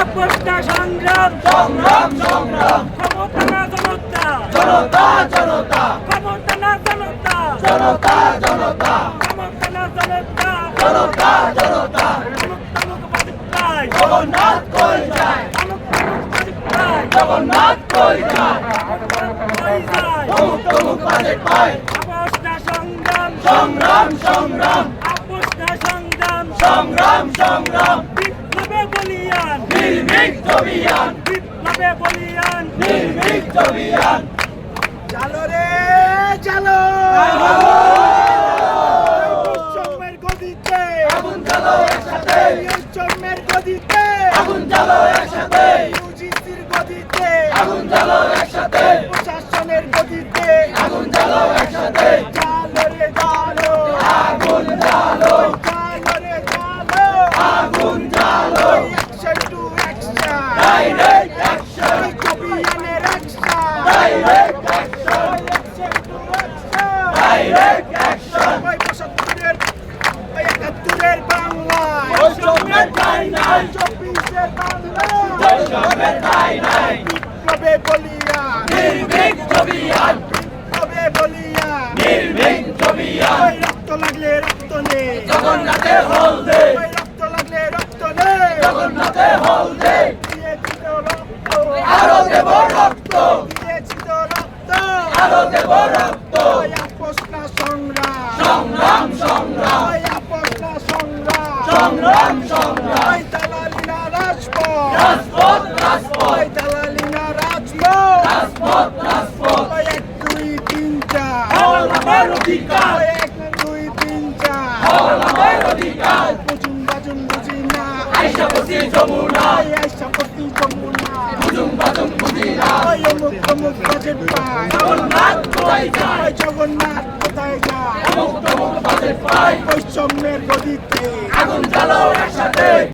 আপোষটা সংগ্রাম। সংগ্রাম সংগ্রাম। ক্ষমতা না জনতা। জনতা জনতা। ক্ষমতা না জনতা। জনতা জনতা। ক্ষমতা না জনতা। জনতা জনতা। জগন্নাথ কই যায়? জগন্নাথ কই যায়? আপোষটা সংগ্রাম। সংগ্রাম সংগ্রাম। আপোষটা সংগ্রাম। সংগ্রাম সংগ্রাম। জমিয়ান বিপ্লবে বলিয়ান। নির্ভীক জমিয়ান চালো রে চালো। আগুন জ্বালো একসাথে চম্মের গদিতে আগুন জ্বালো একসাথে ইউজিসির গদিতে আগুন জ্বালো একসাথে প্রশাসনের গদিতে আগুন জ্বালো একসাথে চালো রে চালো আগুন জ্বালো চালো রে চালো আগুন জ্বালো action to action direct action কপিয়ানের action direct action action to action direct action ওই পঁচাত্তরের ওই একাত্তরের বাংলায় ঠাঁই নাই চব্বিশের বাংলায় বৈষম্যের ঠাঁই নাই বিপ্লবে বলিয়া নির্ভীক জমিয়ান বিপ্লবে বলিয়া নির্ভীক জমিয়ান রক্ত লাগলে রক্ত নে জগন্নাথে হল দে রক্ত লাগলে রক্ত নে জগন্নাথে হল দে দিয়েছি তো রক্ত আরও দেব রক্ত রক্ত আরও দেব রক্ত ওই আপোষ না সংগ্রাম সংগ্রাম সংগ্রাম ওই আপোষ না সংগ্রাম সংগ্রাম সংগ্রাম ওই দালালি না রাজপথ রাজপথ রাজপথ ওই দালালি না রাজপথ রাজপথ রাজপথ ওই এক দুই তিন চার হল আমার অধিকার। এক দুই তিন চার। আমার অধিকার। বুঝুন বাজুন বুঝি না। আইসা বসি যমুনা। আইসা পতি যমুনা। বুঝুম বাজুম বুঝি না। ওই অমুক অমুক বাজেট পায়। জগন্নাথ কোথায় যায়? জগন্নাথ কোথায় যায়? অমুক তমুক বাজেট পায়। বৈষম্যের গদিতে। আগুন জ্বালো একসাথে।